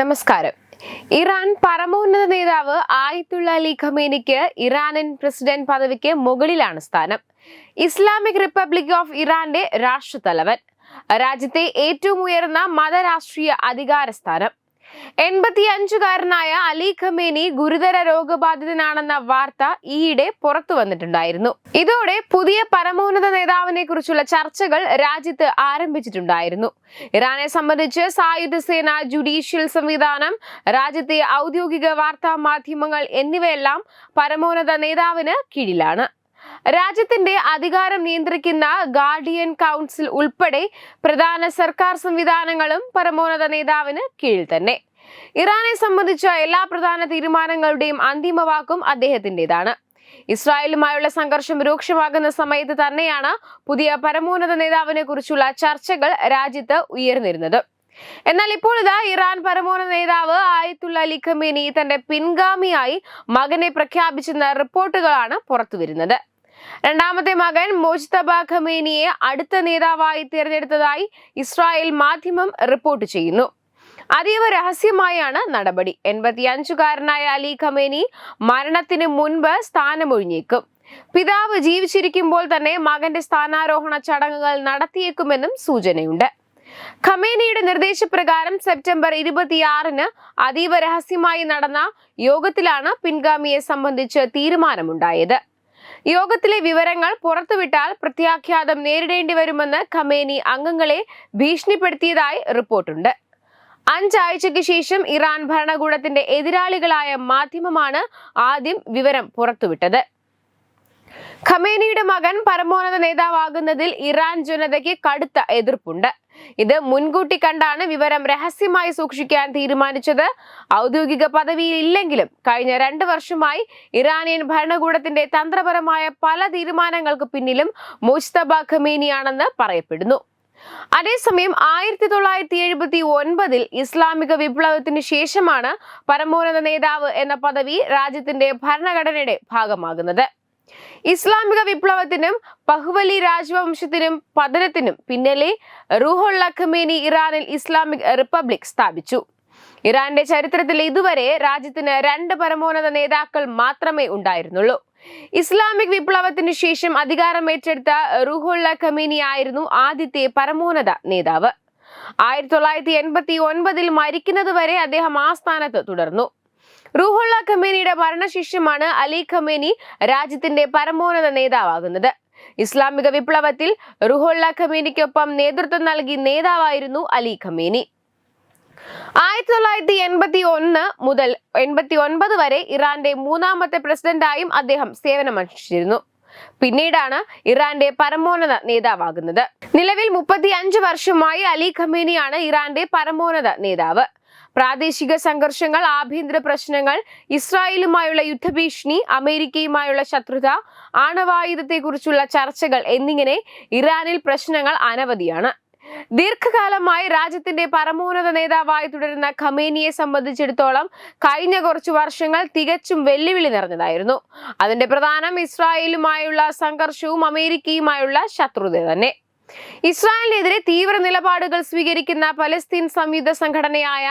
നമസ്കാരം. ഇറാൻ പരമോന്നത നേതാവ് ആയിത്തുള്ള അലി ഖമേനിക്ക് ഇറാനൻ പ്രസിഡന്റ് പദവിക്ക് മുകളിലാണ് സ്ഥാനം. ഇസ്ലാമിക് റിപ്പബ്ലിക് ഓഫ് ഇറാന്റെ രാഷ്ട്രതലവൻ. രാജ്യത്തെ ഏറ്റവും ഉയർന്ന മതരാഷ്ട്രീയ അധികാര സ്ഥാനം എൺപത്തിയഞ്ചുകാരനായ അലി ഖമേനി ഗുരുതര രോഗബാധിതനാണെന്ന വാർത്ത ഈയിടെ പുറത്തു വന്നിട്ടുണ്ടായിരുന്നു. ഇതോടെ പുതിയ പരമോന്നത നേതാവിനെ കുറിച്ചുള്ള ചർച്ചകൾ രാജ്യത്ത് ആരംഭിച്ചിട്ടുണ്ടായിരുന്നു. ഇറാനെ സംബന്ധിച്ച് സായുധ സേന ജുഡീഷ്യൽ സംവിധാനം രാജ്യത്തെ ഔദ്യോഗിക വാർത്താ മാധ്യമങ്ങൾ എന്നിവയെല്ലാം പരമോന്നത നേതാവിന് കീഴിലാണ്. രാജ്യത്തിന്റെ അധികാരം നിയന്ത്രിക്കുന്ന ഗാർഡിയൻ കൗൺസിൽ ഉൾപ്പെടെ പ്രധാന സർക്കാർ സംവിധാനങ്ങളും പരമോന്നത നേതാവിന് കീഴിൽ തന്നെ. ഇറാനെ സംബന്ധിച്ച എല്ലാ പ്രധാന തീരുമാനങ്ങളുടെയും അന്തിമ വാക്കും അദ്ദേഹത്തിന്റെതാണ്. ഇസ്രായേലുമായുള്ള സംഘർഷം രൂക്ഷമാകുന്ന സമയത്ത് തന്നെയാണ് പുതിയ പരമോന്നത നേതാവിനെ കുറിച്ചുള്ള ചർച്ചകൾ രാജ്യത്ത് ഉയർന്നിരുന്നത്. എന്നാൽ ഇപ്പോൾ ഇതാ ഇറാൻ പരമോന്നത നേതാവ് ആയത്തുള്ള അലി ഖമീനി തന്റെ പിൻഗാമിയായി മകനെ പ്രഖ്യാപിച്ചെന്ന റിപ്പോർട്ടുകളാണ് പുറത്തുവരുന്നത് രണ്ടാമത്തെ മകൻ മോജ്തബ ഖമേനിയെ അടുത്ത നേതാവായി തിരഞ്ഞെടുത്തതായി ഇസ്രായേൽ മാധ്യമം റിപ്പോർട്ട് ചെയ്യുന്നു. അതീവ രഹസ്യമായാണ് നടപടി. എൺപത്തിയഞ്ചുകാരനായ അലി ഖമേനി മരണത്തിന് മുൻപ് സ്ഥാനമൊഴിഞ്ഞേക്കും. പിതാവ് ജീവിച്ചിരിക്കുമ്പോൾ തന്നെ മകന്റെ സ്ഥാനാരോഹണ ചടങ്ങുകൾ നടത്തിയേക്കുമെന്നും സൂചനയുണ്ട്. ഖമേനിയുടെ നിർദ്ദേശപ്രകാരം സെപ്റ്റംബർ ഇരുപത്തിയാറിന് അതീവ രഹസ്യമായി നടന്ന യോഗത്തിലാണ് പിൻഗാമിയെ സംബന്ധിച്ച് തീരുമാനമുണ്ടായത്. യോഗത്തിലെ വിവരങ്ങൾ പുറത്തുവിട്ടാൽ പ്രത്യാഖ്യാതം നേരിടേണ്ടി വരുമെന്ന് ഖമേനി അംഗങ്ങളെ ഭീഷണിപ്പെടുത്തിയതായി റിപ്പോർട്ടുണ്ട്. അഞ്ചാഴ്ചയ്ക്ക് ശേഷം ഇറാൻ ഭരണകൂടത്തിന്റെ എതിരാളികളായ മാധ്യമമാണ് ആദ്യം വിവരം പുറത്തുവിട്ടത്. ഖമേനിയുടെ മകൻ പരമോന്നത നേതാവാകുന്നതിൽ ഇറാൻ ജനതയ്ക്ക് കടുത്ത എതിർപ്പുണ്ട്. ഇത് മുൻകൂട്ടി കണ്ടാണ് വിവരം രഹസ്യമായി സൂക്ഷിക്കാൻ തീരുമാനിച്ചത്. ഔദ്യോഗിക പദവിയിൽ ഇല്ലെങ്കിലും കഴിഞ്ഞ രണ്ട് വർഷമായി ഇറാനിയൻ ഭരണകൂടത്തിന്റെ തന്ത്രപരമായ പല തീരുമാനങ്ങൾക്ക് പിന്നിലും മുജ്തബ ഖമേനിയാണെന്ന് പറയപ്പെടുന്നു. അതേസമയം ആയിരത്തി തൊള്ളായിരത്തി എഴുപത്തി ഒൻപതിൽ ഇസ്ലാമിക വിപ്ലവത്തിന് ശേഷമാണ് പരമോന്നത നേതാവ് എന്ന പദവി രാജ്യത്തിന്റെ ഭരണഘടനയുടെ ഭാഗമാകുന്നത്. ഇസ്ലാമിക വിപ്ലവത്തിനും ബഹുവലി രാജവംശത്തിനും പതനത്തിനും പിന്നിലെ റൂഹുള്ള ഖമേനി ഇറാനിൽ ഇസ്ലാമിക് റിപ്പബ്ലിക് സ്ഥാപിച്ചു. ഇറാന്റെ ചരിത്രത്തിൽ ഇതുവരെ രാജ്യത്തിന് രണ്ട് പരമോന്നത നേതാക്കൾ മാത്രമേ ഉണ്ടായിരുന്നുള്ളൂ. ഇസ്ലാമിക് വിപ്ലവത്തിന് ശേഷം അധികാരം ഏറ്റെടുത്ത റുഹുള്ള ഖമീനി ആയിരുന്നു ആദ്യത്തെ പരമോന്നത നേതാവ്. ആയിരത്തി തൊള്ളായിരത്തി എൺപത്തി ഒൻപതിൽ മരിക്കുന്നത് വരെ അദ്ദേഹം ആ സ്ഥാനത്ത് തുടർന്നു. റുഹുള്ള ഖമേനിയുടെ മരണശേഷമാണ് അലി ഖമേനി രാജ്യത്തിന്റെ പരമോന്നത നേതാവാകുന്നത്. ഇസ്ലാമിക വിപ്ലവത്തിൽ റുഹുള്ള ഖമേനിക്കൊപ്പം നേതൃത്വം നൽകി നേതാവായിരുന്നു അലി ഖമേനി. ആയിരത്തി തൊള്ളായിരത്തി എൺപത്തി ഒന്ന് മുതൽ എൺപത്തി ഒൻപത് വരെ ഇറാന്റെ മൂന്നാമത്തെ പ്രസിഡന്റായും അദ്ദേഹം സേവനമനുഷ്ഠിച്ചിരുന്നു. പിന്നീടാണ് ഇറാന്റെ പരമോന്നത നേതാവാകുന്നത്. നിലവിൽ മുപ്പത്തി അഞ്ച് വർഷമായി അലി ഖമേനിയാണ് ഇറാന്റെ പരമോന്നത നേതാവ്. പ്രാദേശിക സംഘർഷങ്ങൾ ആഭ്യന്തര പ്രശ്നങ്ങൾ ഇസ്രായേലുമായുള്ള യുദ്ധഭീഷണി അമേരിക്കയുമായുള്ള ശത്രുത ആണവായുധത്തെക്കുറിച്ചുള്ള ചർച്ചകൾ എന്നിങ്ങനെ ഇറാനിൽ പ്രശ്നങ്ങൾ അനവധിയാണ്. ദീർഘകാലമായി രാജ്യത്തിന്റെ പരമോന്നത നേതാവായി തുടരുന്ന ഖമേനിയെ സംബന്ധിച്ചിടത്തോളം കഴിഞ്ഞ കുറച്ചു വർഷങ്ങൾ തികച്ചും വെല്ലുവിളി നിറഞ്ഞതായിരുന്നു. അതിന്റെ പ്രധാനം ഇസ്രായേലുമായുള്ള സംഘർഷവും അമേരിക്കയുമായുള്ള ശത്രുത തന്നെ. ഇസ്രായേലിനെതിരെ തീവ്ര നിലപാടുകൾ സ്വീകരിക്കുന്ന പലസ്തീൻ സംയുക്ത സംഘടനയായ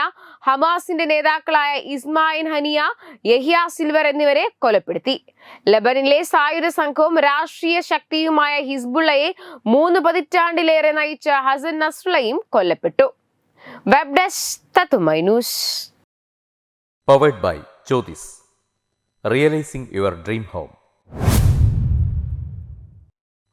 ഹമാസിന്റെ നേതാക്കളായ ഇസ്മായിൽ ഹനിയ യഹിയ സിൽവർ എന്നിവരെ കൊലപ്പെടുത്തി ലബനിലെ സായുധ സംഘവും രാഷ്ട്രീയ ശക്തിയുമായ ഹിസ്ബുള്ളയെ മൂന്ന് പതിറ്റാണ്ടിലേറെ നയിച്ച ഹസൻ നസ്രലയും കൊല്ലപ്പെട്ടു web desk Jyotis. Realizing your dream home.